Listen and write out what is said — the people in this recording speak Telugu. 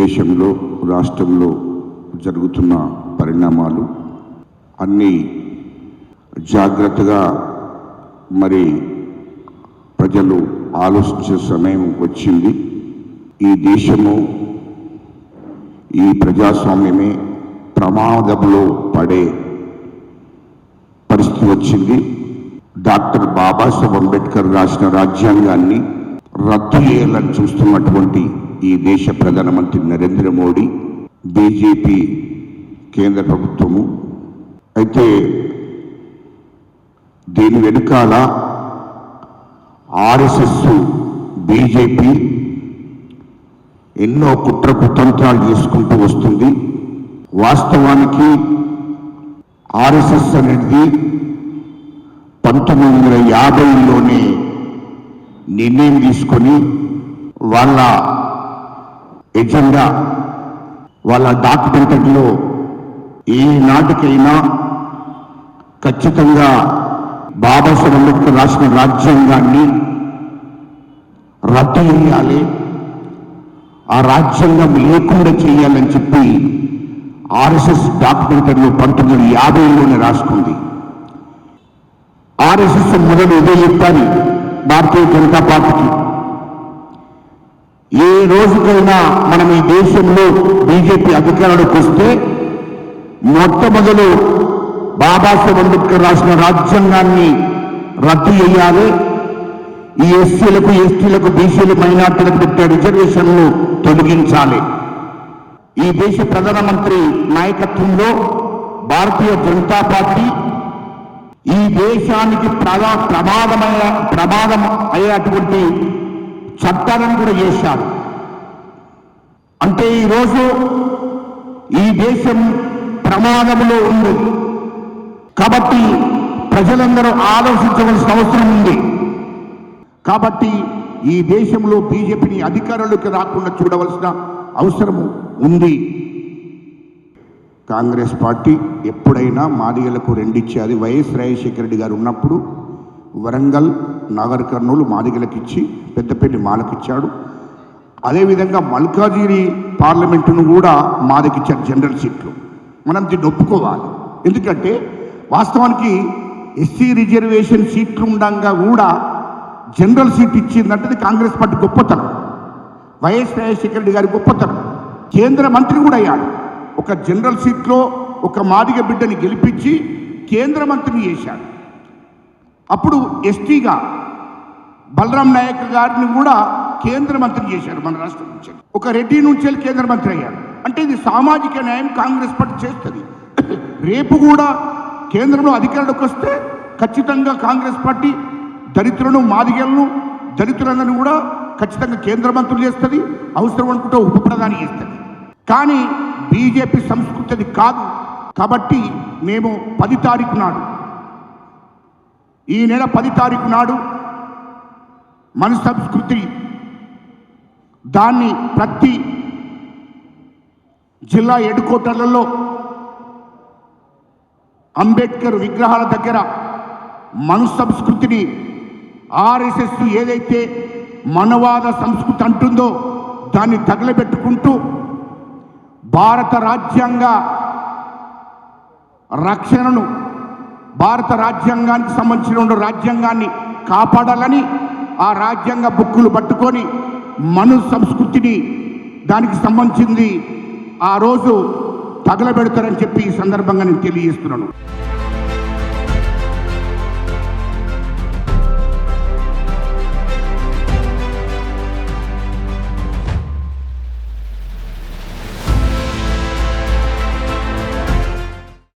దేశంలో రాష్ట్రంలో జరుగుతున్న పరిణామాలు అన్నీ జాగ్రత్తగా మరి ప్రజలు ఆలోచించే సమయం వచ్చింది. ఈ దేశము ఈ ప్రజాస్వామ్యమే ప్రమాదంలో పడే పరిస్థితి వచ్చింది. డాక్టర్ బాబాసాహెబ్ అంబేద్కర్ రాసిన రాజ్యాంగాన్ని రద్దు చేయాలని చూస్తున్నటువంటి ఈ దేశ ప్రధానమంత్రి నరేంద్ర మోడీ బీజేపీ కేంద్ర ప్రభుత్వము. అయితే దీని వెనుకాల ఆర్ఎస్ఎస్ బీజేపీ ఎన్నో కుట్ర కుతంత్రాలు చేసుకుంటూ వస్తుంది. వాస్తవానికి ఆర్ఎస్ఎస్ అనేది పంతొమ్మిది వందల యాభైలోనే నిర్ణయం తీసుకొని వాళ్ళ నిజంగా వాళ్ళ డాక్యుమెంటరీలో ఏ నాటికైనా ఖచ్చితంగా బాబాసాహెబ్ అంబేద్కర్ రాసిన రాజ్యాంగాన్ని రద్దు చేయాలి. ఆ రాజ్యాంగం లేకుండా చేయాలని చెప్పి ఆర్ఎస్ఎస్ డాక్యుమెంటరీలో పంతొమ్మిది వందల యాభైలోనే రాసుకుంది. ఆర్ఎస్ఎస్ మొదలు ఇదే చెప్పాలి భారతీయ జనతా పార్టీకి. రోజుకైనా మనం ఈ దేశంలో బీజేపీ అధికారంలోకి వస్తే మొట్టమొదలు బాబాసాహెబ్ అంబేద్కర్ రాసిన రాజ్యాంగాన్ని రద్దు చేయాలి. ఈ ఎస్సీలకు ఎస్టీలకు బీసీలు మైనార్టీలకు పెట్టే రిజర్వేషన్లు తొలగించాలి. ఈ దేశ ప్రధానమంత్రి నాయకత్వంలో భారతీయ జనతా పార్టీ ఈ దేశానికి ప్రధా ప్రమాదమైన ప్రమాదం అయ్యేటువంటి చట్టాలను కూడా చేశారు. అంటే ఈరోజు ఈ దేశం ప్రమాదంలో ఉంది. కాబట్టి ప్రజలందరూ ఆలోచించవలసిన అవసరం ఉంది. కాబట్టి ఈ దేశంలో బీజేపీని అధికారంలోకి రాకుండా చూడవలసిన అవసరం ఉంది. కాంగ్రెస్ పార్టీ ఎప్పుడైనా మాదిగలకు రెండిచ్చేది. వైఎస్ రాజశేఖర రెడ్డి గారు ఉన్నప్పుడు వరంగల్ నాగర్ కర్నూలు మాదిగలకు ఇచ్చి పెద్దపల్లి మాలకిచ్చాడు. అదేవిధంగా మల్కాజిగిరి పార్లమెంటును కూడా మాదకిచ్చారు జనరల్ సీట్లు. మనం దీన్ని ఒప్పుకోవాలి. ఎందుకంటే వాస్తవానికి ఎస్సీ రిజర్వేషన్ సీట్లు ఉండగా కూడా జనరల్ సీట్ ఇచ్చిందంటే కాంగ్రెస్ పార్టీ గొప్పతనం. వైఎస్ రాజశేఖర రెడ్డి గారి గొప్పతనం. కేంద్ర మంత్రి కూడా అయ్యాడు. ఒక జనరల్ సీట్లో ఒక మాదిగ బిడ్డని గెలిపించి కేంద్ర మంత్రిని చేశాడు. అప్పుడు ఎస్టీగా బలరాం నాయక్ గారిని కూడా కేంద్ర మంత్రి చేశారు మన రాష్ట్రం నుంచి. ఒక రెడ్డి నుంచి వెళ్ళి కేంద్ర మంత్రి అయ్యారు అంటే ఇది సామాజిక న్యాయం కాంగ్రెస్ పార్టీ చేస్తుంది. రేపు కూడా కేంద్రంలో అధికారంలోకి వస్తే ఖచ్చితంగా కాంగ్రెస్ పార్టీ దళితులను మాదిగలను దళితులందరినీ కూడా ఖచ్చితంగా కేంద్ర మంత్రులు చేస్తుంది అవసరం అనుకుంటే ఉప ప్రధాని చేస్తుంది. కానీ బీజేపీ సంస్కృతి అది కాదు. కాబట్టి మేము పది తారీఖు నాడు ఈ నెల పది తారీఖు నాడు మన సంస్కృతి దాన్ని ప్రతి జిల్లా ఎడుకోటలలో అంబేద్కర్ విగ్రహాల దగ్గర మను సంస్కృతిని ఆర్ఎస్ఎస్ ఏదైతే మనవాద సంస్కృతి అంటుందో దాన్ని తగలబెట్టుకుంటూ భారత రాజ్యాంగ రక్షణను భారత రాజ్యాంగానికి సంబంధించిన రాజ్యాంగాన్ని కాపాడాలని ఆ రాజ్యాంగ బుక్కులు పట్టుకొని మను సంస్కృతిని దానికి సంబంధించింది ఆ రోజు తగలబెడతారని చెప్పి ఈ సందర్భంగా నేను తెలియజేస్తున్నాను.